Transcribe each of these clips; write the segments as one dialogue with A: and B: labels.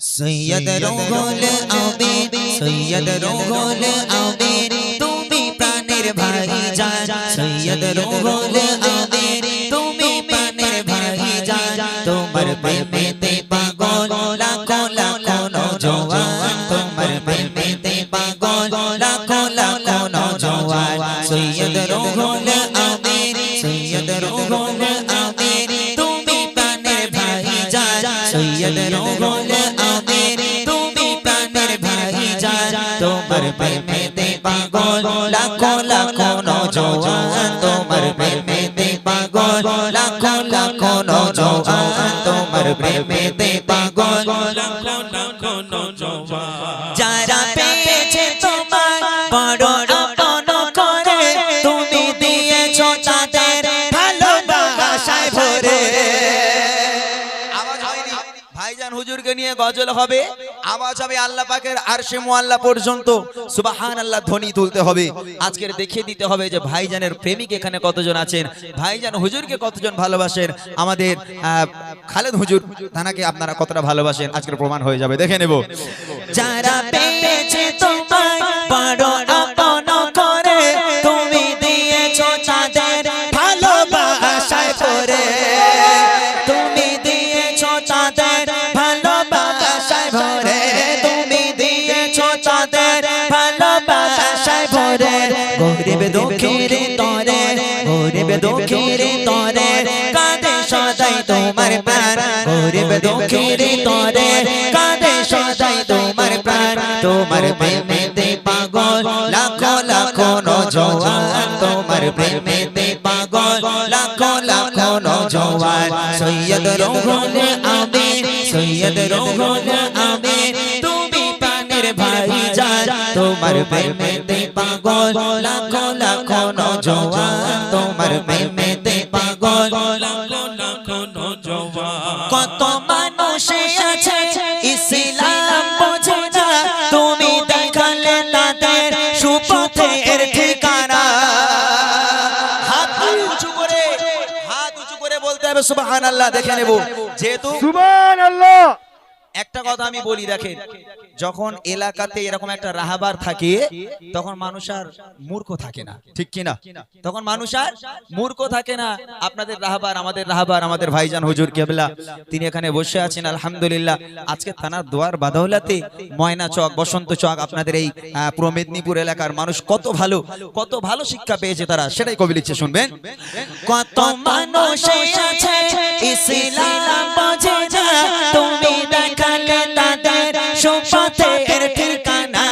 A: সৈয়দ রোহল আমির সৈয়দ রোহল আমির তুমি প্রাণের ভাই জান সৈয়দ রোহল আমির তুমি প্রাণের ভাই জান তোমার প্রেমেতে পাগল, লাখো লাখো নওজোয়ান তোমার প্রেমেতে পাগল, লাখো লাখো লাখো লাখো নওজোয়ান তোমার প্রেমেতে পাগল লাখো লাখো
B: নৌজওয়ান
A: যারা পেয়েছে তোমার বড় আপন করে তুমি দিয়েছ তাদের ভালোবাসায় ভরে
C: আওয়াজ হয়নি ভাইজান হুজুরকে নিয়ে গজল হবে আওয়াজ হবে আল্লাহ পাকের আরশে মুআল্লা পর্যন্ত। সুবাহান আল্লাহ ধ্বনি তুলতে হবে। আজকের দেখিয়ে দিতে হবে যে ভাইজানের প্রেমিক এখানে কতজন আছেন? ভাইজান হুজুরকে কতজন ভালোবাসেন? আমাদের খালেদ হুজুর, তানাকে আপনারা কতটা ভালোবাসেন? আজকের প্রমাণ হয়ে যাবে। দেখে নেব।
A: যারা পেয়েছে তো বড় তোমার প্রাণ গরিব দুঃখীর তরে কাঁদে সদাই তোমার প্রাণ তোমার প্রেমেতে পাগল লাখো লাখো নজওয়ান তোমার প্রেমেতে পাগল লাখো লাখো নজওয়ান সৈয়দ রোহল আমির সৈয়দ রোহল আমির তুমি প্রাণের ভাই জান তোমার প্রেমেতে পাগল লাখো লাখো নজওয়ান তোমার প্রেমেতে পাগল
B: লাখো লাখো নৌজওয়ান
A: কত মানুষ আছে ইসলাম বোঝে না। তুমি দেখালে তাদের সুপথের ঠিকানা।
C: হাত উঁচু করে হাত উঁচু করে বলতে হবে সুবহানাল্লাহ দেখে নেব। যেহেতু
D: সুবহানাল্লাহ।
C: একটা কথা আমি বলি দেখেন। যখন এলাকাতে এরকম একটা রাহাবার থাকে তখন মানুষ আর মূর্খ থাকে না। ঠিক কি না। তখন মানুষ আর মূর্খ থাকে না। আপনাদের রাহাবার আমাদের রাহাবার আমাদের ভাইজান হুজুর কেবলা। তিনি এখানে বসে আছেন আলহামদুলিল্লাহ। আজকে থানার দোয়ার বাদাউলাতে ময়না চক বসন্ত চক আপনাদের এই পূর্ব মেদিনীপুর এলাকার মানুষ কত ভালো কত ভালো শিক্ষা পেয়েছে তারা সেটাই কবি লিখছে শুনবেন?
A: কত মানুষ আছে ইসলাম বোঝে না তুমি দেখালে তাদের সুপথের ঠিকানা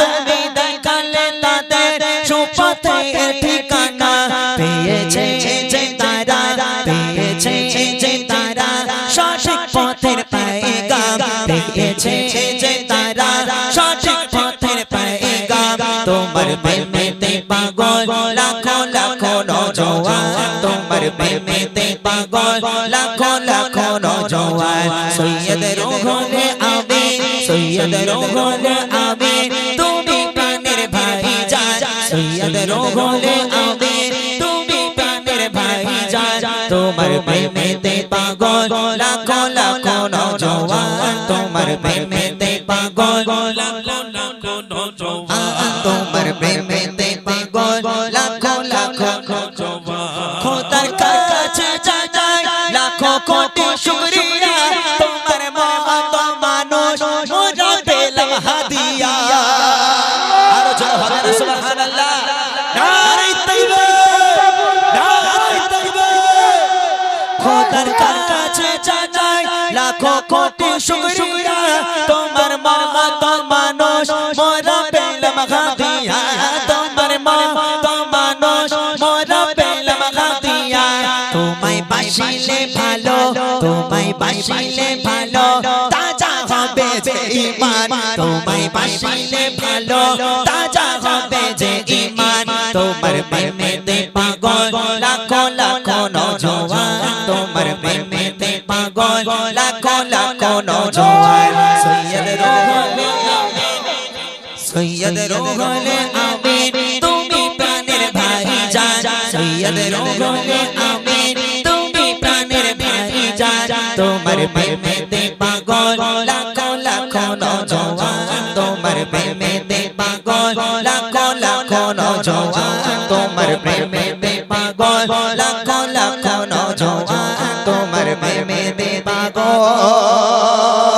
A: তুমি দেখালে তাদের সুপথের ঠিকানা। পেয়েছে যে তারা, পেয়েছে যে তারা, সঠিক পথের পায়গাম পেয়েছে যে তারা, সঠিক পথের পায়গাম তোমার প্রেমেতে পাগল, লাখো লাখো নজওয়ান। তোমার প্রেমেতে পাগল, লাখো লাখো সৈয়দ রোহলে আমি তুমি প্রাণের ভাই জান সৈয়দ রোহলে আমি তুমি প্রাণের ভাই জান তোমার প্রেমেতে পাগল লাখো লাখো নজওয়ান। তোমার প্রেমেতে পাগল
B: লাখো লাখো নৌজওয়ান।
A: তোমার প্রেমেতে পাগল লাখো লাখো হাদিয়া।
C: আরও জোরে হবে না, সুবহানাল্লাহ। নারে তাকবীর নারে তাকবীর
A: খোদার কাছে তোমার মত মানুষ, মোরা পেলাম হাদিয়া। তোমার মত মানুষ, মোরা পেলাম হাদিয়া। তোমায় বাসিলে ভালো, তোমায় বাসিলে ভালো। ইমান তোমায় বাসিলে ভালো, তাজা হবে যে ইমান। তোমার প্রেমেতে পাগল, লাখো লাখো নজওয়ান। তোমার প্রেমেতে পাগল, লাখো লাখো নজওয়ান। সৈয়দ রোহলে সৈয়দ রোহলে আমিন, তুমি প্রাণের ভাই জান সৈয়দ রোহলে আমিন, তুমি প্রাণের ভাই জান তোমার প্রেমেতে পাগল নজওয়ান তোমার প্রেমেতে পাগল, লাখো লাখো নজওয়ান। তোমার প্রেমেতে পাগল, লাখো লাখো নজওয়ান। তোমার প্রেমেতে পাগল।